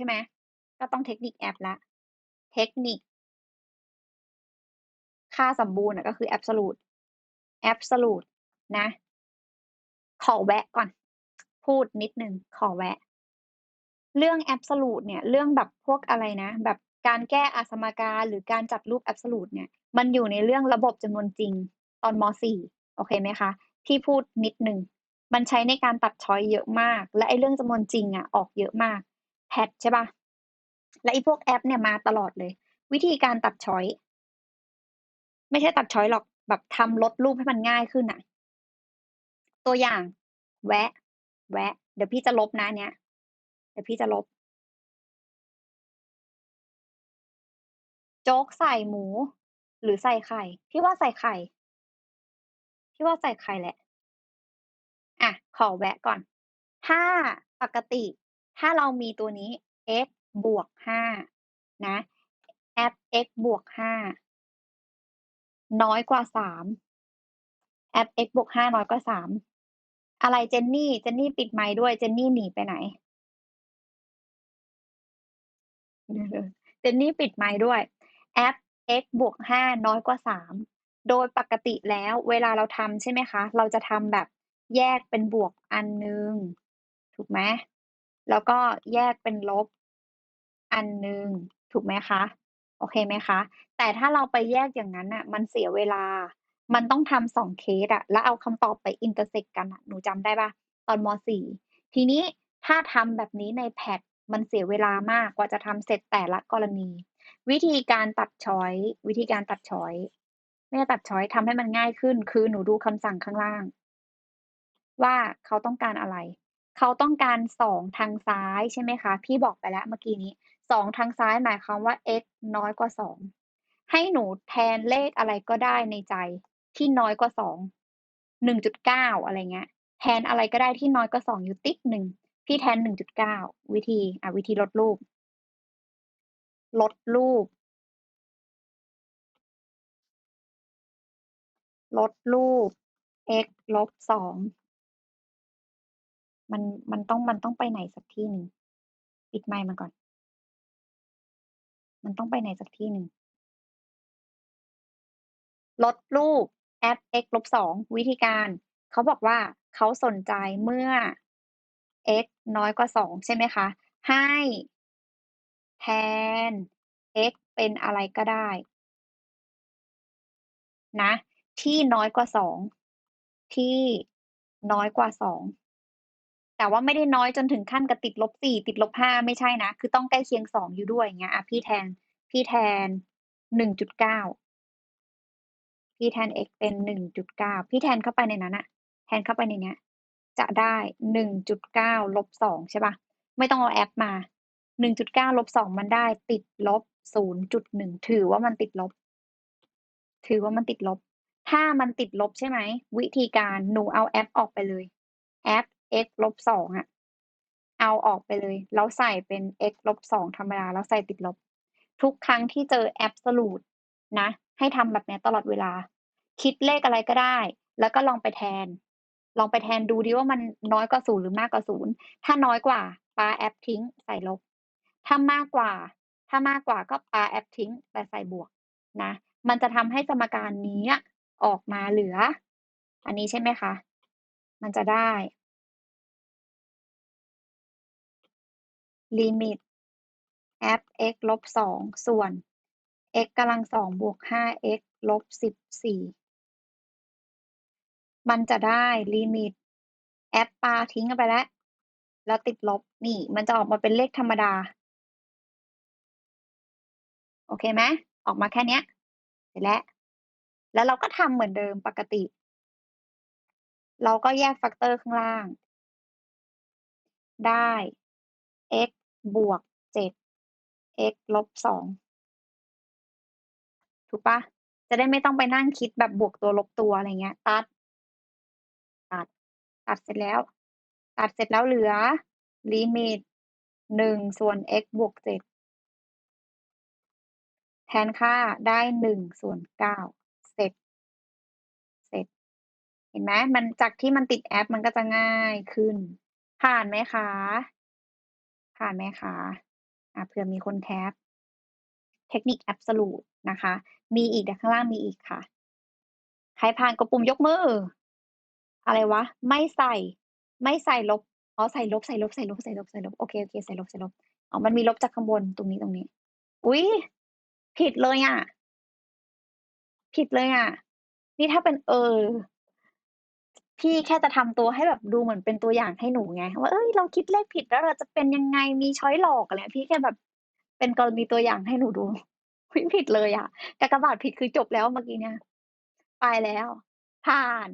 ช่ไหม ก็ต้องเทคนิคแอปแล้วเทคนิค ค่าสมบูรณ์ก็คือ absolute absolute นะ ขอแวะก่อน พูดนิดนึง ขอแวะ เรื่อง absolute เนี่ย เรื่องแบบพวกอะไรนะ แบบการแก้อสมการหรือการจัดรูป absolute เนี่ย มันอยู่ในเรื่องระบบจำนวนจริงตอนม.4 โอเคไหมคะ พี่พูดนิดนึง มันใช้ในการตัดช้อยเยอะมาก และไอ้เรื่องจำนวนจริงอะออกเยอะมาก PAT ใช่ปล่าและไอ้พวกแอปเนี่ยมาตลอดเลย วิธีการตัดช้อยไม่ใช่ตัดช้อยหรอกแบบทำลดรูปให้มันง่ายขึ้นน่ะตัวอย่าง แวะ แวะ เดี๋ยวพี่จะลบนะเนี้ยเดี๋ยวพี่จะลบ โจ๊กใส่หมู หรือใส่ไข่ พี่ว่าใส่ไข่ พี่ว่าใส่ไข่แหละ อะ ขอแวะก่อน ถ้าปกติ ถ้าเรามีตัวนี้ x บวก5นะแอป x บวก5น้อยกว่า3แอป x บวก5น้อยกว่า3อะไรเจนนี่ เจนนี่ปิดไมค์ด้วย เจนนี่หนีไปไหน?เจนนี่ปิดไมค์ด้วยแอป x บวก5น้อยกว่า3โดยปกติแล้วเวลาเราทำใช่ไหมคะ เราจะทำแบบแยกเป็นบวกอันหนึ่งถูกไหม แล้วก็แยกเป็นลบอันหนึ่งถูกไหมคะ โอเคไหมคะ แต่ถ้าเราไปแยกอย่างนั้นน่ะ มันเสียเวลา มันต้องทำ2เคสอะแล้วเอาคำตอบไป intersect กันน่ะหนูจำได้ปล่าตอนม.4ทีนี้ถ้าทำแบบนี้ใน PAT มันเสียเวลามากกว่าจะทำเสร็จแต่ละกรณี วิธีการตัดช้อย วิธีการตัดช้อยไม่ใช่ตัดช้อยทำให้มันง่ายขึ้น คือหนูดูคำสั่งข้างล่าง ว่าเขาต้องการอะไร เขาต้องการ2ทางซ้ายใช่ไหมคะ พี่บอกไปแล้วเมื่อกี้นี้2ทางซ้ายหมายความว่า x น้อยกว่า2ให้หนูแทนเลขอะไรก็ได้ในใจที่น้อยกว่า2 1.9อะไรเงี้ย แทนอะไรก็ได้ที่น้อยกว่า2องอยู่ติ๊กหนึ่งพี่แทน1.9วิธีอ่าวิธีลดรูป ลดรูป ลดรูป x ลบ2 มัน มันต้อง มันต้องไปไหนสักที่หนึ่ง ปิดไมค์มันก่อน มันต้องไปไหนสักที่หนึ่ง ลดรูปแอป x ลบ2วิธีการ เขาบอกว่าเขาสนใจเมื่อ x น้อยกว่า2ใช่ไหมคะ ให้แทน x เป็นอะไรก็ได้ นะ ที่น้อยกว่า2ที่น้อยกว่า2 แต่ว่าไม่ได้น้อยจนถึงขั้นกับติดลบ4ติดลบ5ไม่ใช่นะ คือต้องใกล้เคียง2องอยู่ด้วยอย่างเงี้ยอ่าพี่แทนพี่แทน1.9พี่แทน x เป็น1.9พี่แทนเข้าไปในนั้นน่ะแทนเข้าไปในเนี้ย จะได้1.9ลบ2ใช่ปล่าไม่ต้องเอาแอปมา1.9ลบ2มันได้ติดลบ0.1ถือว่ามันติดลบ ถือว่ามันติดลบ ถ้ามันติดลบใช่ไหม วิธีการหนูเอาแอปออกไปเลย แอป x ลบ2องอะเอาออกไปเลย แล้วใส่เป็น x ลบ2ธรรมดา แล้วใส่ติดลบ ทุกครั้งที่เจอ absolute นะ ให้ทำแบบนี้ตลอดเวลา คิดเลขอะไรก็ได้ แล้วก็ลองไปแทน ลองไปแทนดูดิว่ามันน้อยกว่า0หรือมากกว่า0ถ้าน้อยกว่าปาแอปทิ้ง ใส่ลบ ถ้ามากกว่า ถ้ามากกว่าก็ปาแอปทิ้ง แต่ใส่บวกนะ มันจะทำให้สมการนี้อออกมาเหลือ อันนี้ใช่ไหมคะ มันจะได้ ลิมิตแอป x ลบ2ส่วน x กำลัง2บวก 5x ลบ14มันจะได้ลิมิตแอปปาทิ้งกันไปแล้ว แล้วติดลบนี่ มันจะออกมาเป็นเลขธรรมดา โอเคไหมออกมาแค่นี้เสร็จแล้ว แล้วเราก็ทำเหมือนเดิมปกติ เราก็แยกแฟกเตอร์ข้างล่าง ได้ x บวก7 x ลบ2ถูกปล่าจะได้ไม่ต้องไปนั่งคิดแบบบวกตัวลบตัวอะไรเงี้ย ตัด ตัด ตัดเสร็จแล้ว ตัดเสร็จแล้วเหลือ ลิมิต1ส่วน x บวก7แทนค่าได้1ส่วน9เสร็จ เสร็จ เห็นไหมมันจากที่มันติดแอปมันก็จะง่ายขึ้น ผ่านไหมคะ? ผ่านไหมคะ?อ่าเผื่อมีคนแคปเทคนิค Absolute นะคะ มีอีกเดี๋ยวข้างล่างมีอีกค่ะ ใครผ่านกดปุ่มยกมือ อะไรวะ ไม่ใส่ ไม่ใส่ลบ อ๋อ ใส่ลบ ใส่ลบ ใส่ลบ ใส่ลบ ใส่ลบ โอเค โอเค ใส่ลบ ใส่ลบ อ๋อ มันมีลบจากข้างบน ตรงนี้ ตรงนี้ อุ๊ย ผิดเลยอะ ผิดเลยอะ นี่ถ้าเป็นเออ พี่แค่จะทำตัวให้แบบดูเหมือนเป็นตัวอย่างให้หนูไงว่าเอ้ยเราคิดเลขผิดแล้วเราจะเป็นยังไงมีช้อยหลอกอะไรพี่แค่แบบเป็นกรณีตัวอย่างให้หนูดูผิดเลยอะกากบาทผิดคือจบแล้วเมื่อกี้เนี่ยไปแล้ว ผ่าน